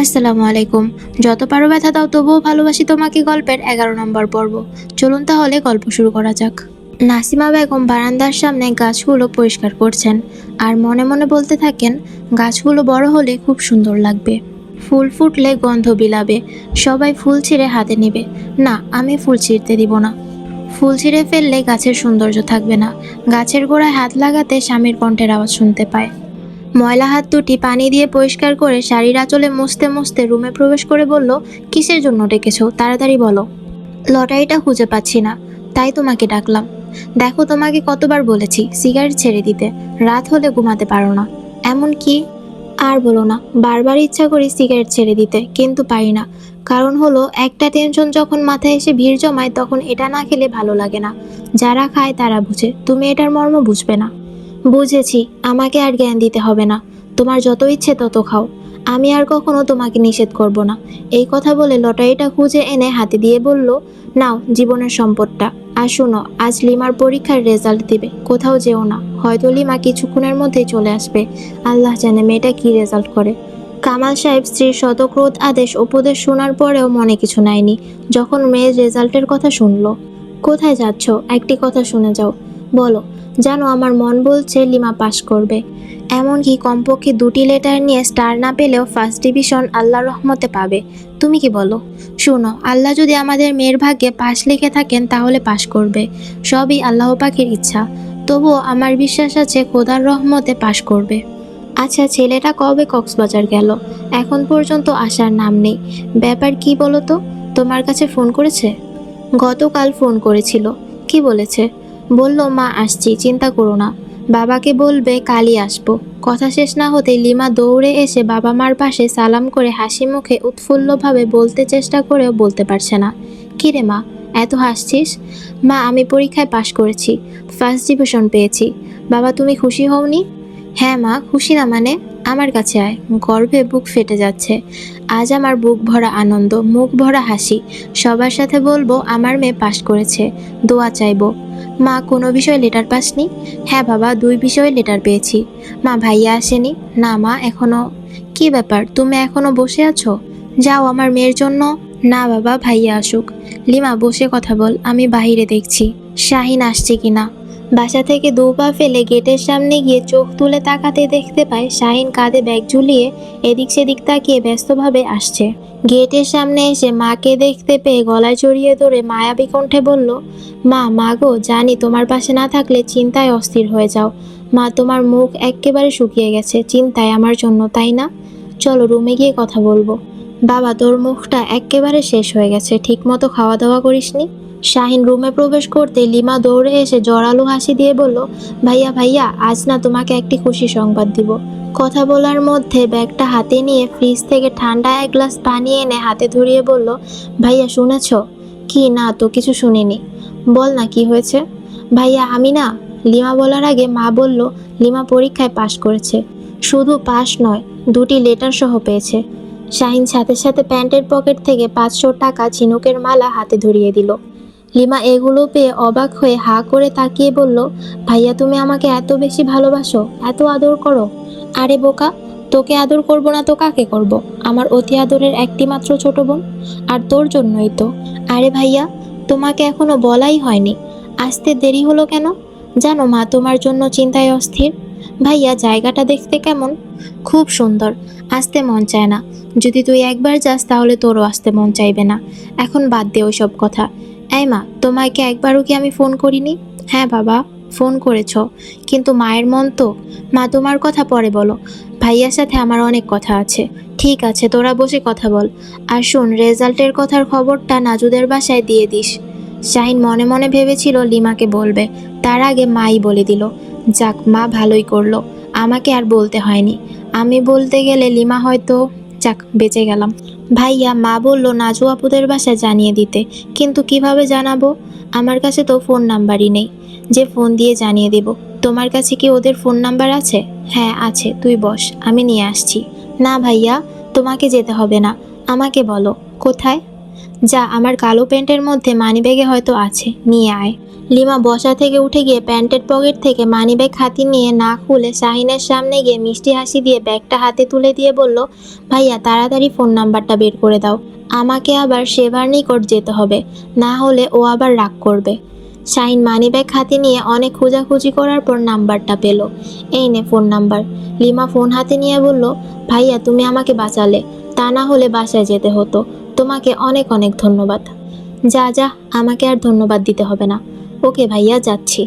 আসসালামু আলাইকুম। যত পারো ব্যথা দাও, তবুও ভালোবাসি তোমাকে গল্পের এগারো নম্বর পর্ব। চলুন তাহলে গল্প শুরু করা যাক। নাসিমা বেগম বারান্দার সামনে গাছগুলো পরিষ্কার করছেন আর মনে মনে বলতে থাকেন, গাছগুলো বড় হলে খুব সুন্দর লাগবে। ফুল ফুটলে গন্ধ বিলাবে, সবাই ফুল ছিঁড়ে হাতে নেবে। না, আমি ফুল ছিঁড়তে দিব না। ফুল ছিঁড়ে ফেললে গাছের সৌন্দর্য থাকবে না। গাছের গোড়ায় হাত লাগাতে স্বামীর কণ্ঠের আওয়াজ শুনতে পায়। ময়লা হাত দুটি পানি দিয়ে পরিষ্কার করে শাড়ির আঁচলে মুছতে মুছতে রুমে প্রবেশ করে বলল, কিসের জন্য ডেকেছো? তাড়াতাড়ি বলো। লটারিটা খুঁজে পাচ্ছি না, তাই তোমাকে ডাকলাম। দেখো তোমাকে কতবার বলেছি, সিগারেট ছেড়ে দিতে। রাত হলে ঘুমাতে পারো না। এমন কি? আর বলো না, বারবার ইচ্ছা করি সিগারেট ছেড়ে দিতে, কিন্তু পারি না। কারণ হলো, একটা টেনশন যখন মাথায় এসে ভিড় জমায়, তখন এটা না খেলে ভালো লাগে না। যারা খায় তারা বুঝে, তুমি এটার মর্ম বুঝবে না। বুঝেছি, আমাকে আর জ্ঞান দিতে হবে না। তোমার যত ইচ্ছে তত খাও। আমি আর কখনো তোমাকে নিষেধ করব না। এই কথা বলে লটারিটা খুঁজে এনে হাতে দিয়ে বলল, নাও, জীবনের সম্পদটা। আর শোনো, আজ লিমার পরীক্ষার রেজাল্ট দিবে। কোথাও যেও না। হয়তো লিমা কিছুক্ষণের মধ্যেই চলে আসবে। আল্লাহ জানে মেয়েটা কি রেজাল্ট করে। কামাল সাহেব স্ত্রীর শতক্রোধ আদেশ উপদেশ শোনার পরেও মনে কিছু নেয়নি। যখন মেয়ের রেজাল্টের কথা শুনলো, কোথায় যাচ্ছ? একটি কথা শুনে যাও। বলো, জানো আমার মন বলছে লিমা পাশ করবে। এমনকি কমপক্ষে দুটি লেটার নিয়ে স্টার না পেলেও ফার্স্ট ডিভিশন আল্লাহ রহমতে পাবে। তুমি কি বলো? শুনো, আল্লাহ যদি আমাদের মেয়ের ভাগ্যে পাশ লিখে থাকেন, তাহলে পাশ করবে। সবই আল্লাহ পাখির ইচ্ছা। তবুও আমার বিশ্বাস আছে খোদার রহমতে পাশ করবে। আচ্ছা ছেলেটা কবে কক্সবাজার গেল? এখন পর্যন্ত আসার নাম নেই। ব্যাপার কি বলো তো? তোমার কাছে ফোন করেছে? গতকাল ফোন করেছিল। কি বলেছে? বলল, মা, আসছি, চিন্তা করো না। বাবাকে বলবে, কালই আসব। কথা শেষ না হতে লিমা দৌড়ে এসে বাবা মার পাশে সালাম করে হাসি মুখে উৎফুল্লভাবে বলতে চেষ্টা করেও বলতে পারছে না। কিরে মা, এত হাসছিস? মা, আমি পরীক্ষায় পাশ করেছি ফার্স্ট ডিভিশন পেয়েছি। বাবা, তুমি খুশি হওনি? হ্যাঁ মা, খুশি না মানে? আমার কাছে আয়, গর্ভে বুক ফেটে যাচ্ছে। আজ আমার বুক ভরা আনন্দ, মুখ ভরা হাসি। সবার সাথে বলব, আমার মেয়ে পাশ করেছে। দোয়া চাইব। মা, কোনো বিষয়ে লেটার পাসনি? হ্যাঁ বাবা, দুই বিষয়ে লেটার পেয়েছি। মা, ভাইয়া আসেনি? না মা, এখনও। কি ব্যাপার, তুমি এখনও বসে আছো? যাও আমার মেয়ের জন্য। না বাবা, ভাইয়া আসুক। লিমা, বসে কথা বল, আমি বাহিরে দেখছি। শাহিন আসছে কিনা? বাসা থেকে দু পা ফেলে গেটের সামনে গিয়ে চোখ তুলে তাকাতে দেখতে পায় শাহিন কাঁধে ব্যাগ ঝুলিয়ে এদিক সেদিক তাকিয়ে ব্যস্তভাবে আসছে। গেটের সামনে এসে মাকে দেখতে পেয়ে গলায় জড়িয়ে ধরে মায়াবী কণ্ঠে বলল, মা মা গো, জানি তোমার পাশে না থাকলে চিন্তায় অস্থির হয়ে যাও। মা, তোমার মুখ এক্কেবারে শুকিয়ে গেছে, চিন্তায় আমার জন্য, তাই না? চলো রুমে গিয়ে কথা বলব। বাবা, তোর মুখটা এক্কেবারে শেষ হয়ে গেছে, ঠিকমতো খাওয়া দাওয়া করিসনি? শাহিন রুমে প্রবেশ করতে লিমা দৌড়ে এসে জড়ালো হাসি দিয়ে বলল, ভাইয়া ভাইয়া, আজ না তোমাকে একটি খুশি সংবাদ দিব। কথা বলার মধ্যে ব্যাগটা হাতে নিয়ে ফ্রিজ থেকে ঠান্ডা এক গ্লাস পানি এনে হাতে ধরিয়ে বলল, ভাইয়া, শুনেছ? কি? না, তো কিছু শুনিনি। বল না, কি হয়েছে? ভাইয়া, আমি না, লিমা বলার আগে মা বলল, লিমা পরীক্ষায় পাশ করেছে। শুধু পাশ নয়, দুটি লেটার সহ পেয়েছে। শাহিন সাথে সাথে প্যান্টের পকেট থেকে পাঁচশো টাকা ঝিনুকের মালা হাতে ধরিয়ে দিল। লিমা এগুলো পেয়ে অবাক হয়ে হা করে তাকিয়ে বলল, ভাইয়া, তুমি আমাকে এত বেশি ভালোবাসো, এত আদর করো? আরে বোকা, তোকে আদর করব না তো কাকে করব? আমার অতি আদরের একটি মাত্র ছোট বোন, আর তোর জন্যই তো। আরে ভাইয়া, তোমাকে এখনও বলাই হয়নি। আসতে দেরি হলো কেন? জানো মা, তোমার জন্য চিন্তায় অস্থির। ভাইয়া, জায়গাটা দেখতে কেমন? খুব সুন্দর, আসতে মন চায় না। যদি তুই একবার যাস, তাহলে তোরও আসতে মন চাইবে না। এখন বাদ দে ওইসব কথা। এই মা, তোমাকে একবারও কি আমি ফোন করিনি? হ্যাঁ বাবা, ফোন করেছ। কিন্তু মায়ের মন তো? মা, তোমার কথা পরে বলো। ভাইয়ার সাথে আমার অনেক কথা আছে। ঠিক আছে, তোরা বসে কথা বল। আর শোন, রেজাল্টের কথার খবরটা নাজুদের বাসায় দিয়ে দিস। শাহিন মনে মনে ভেবেছিল লিমাকে বলবে। তার আগে মাই বলে দিল। যাক, মা ভালোই করল। আমাকে আর বলতে হয়নি। আমি বলতে গেলে লিমা হয়তো যাক, বেঁচে গেলাম। ভাইয়া, মা বলল নাজু আপুদের বাসায় জানিয়ে দিতে, কিন্তু কীভাবে জানাব? আমার কাছে তো ফোন নাম্বারই নেই। যে ফোন দিয়ে জানিয়ে দেব। তোমার কাছে কি ওদের ফোন নাম্বার আছে? হ্যাঁ আছে, তুই বস, আমি নিয়ে আসছি। না ভাইয়া, তোমাকে যেতে হবে না। আমাকে বলো, কোথায়? যা আমার কালো প্যান্টের মধ্যে মানিব্যাগে হয়তো আছে, নিয়ে আয়। লিমা বসা থেকে উঠে গিয়ে প্যান্টের পকেট থেকে মানিব্যাগ হাতি নিয়ে না খুলে শাহিনের সামনে গিয়ে মিষ্টি হাসি দিয়ে ব্যাগটা হাতে তুলে দিয়ে বলল, ভাইয়া, তাড়াতাড়ি ফোন নাম্বারটা বের করে দাও। আমাকে আবার সেবার নিকট যেতে হবে, না হলে ও আবার রাগ করবে। শাহিন মানিব্যাগ হাতে নিয়ে অনেক খোঁজাখুঁজি করার পর নাম্বারটা পেল। এই নে ফোন নাম্বার। লিমা ফোন হাতে নিয়ে বলল, ভাইয়া, তুমি আমাকে বাঁচালে, তা না হলে বাসায় যেতে হতো। তোমাকে অনেক অনেক ধন্যবাদ। যা যা, আমাকে আর ধন্যবাদ দিতে হবে না। ওকে ভাইয়া, যাচ্ছি।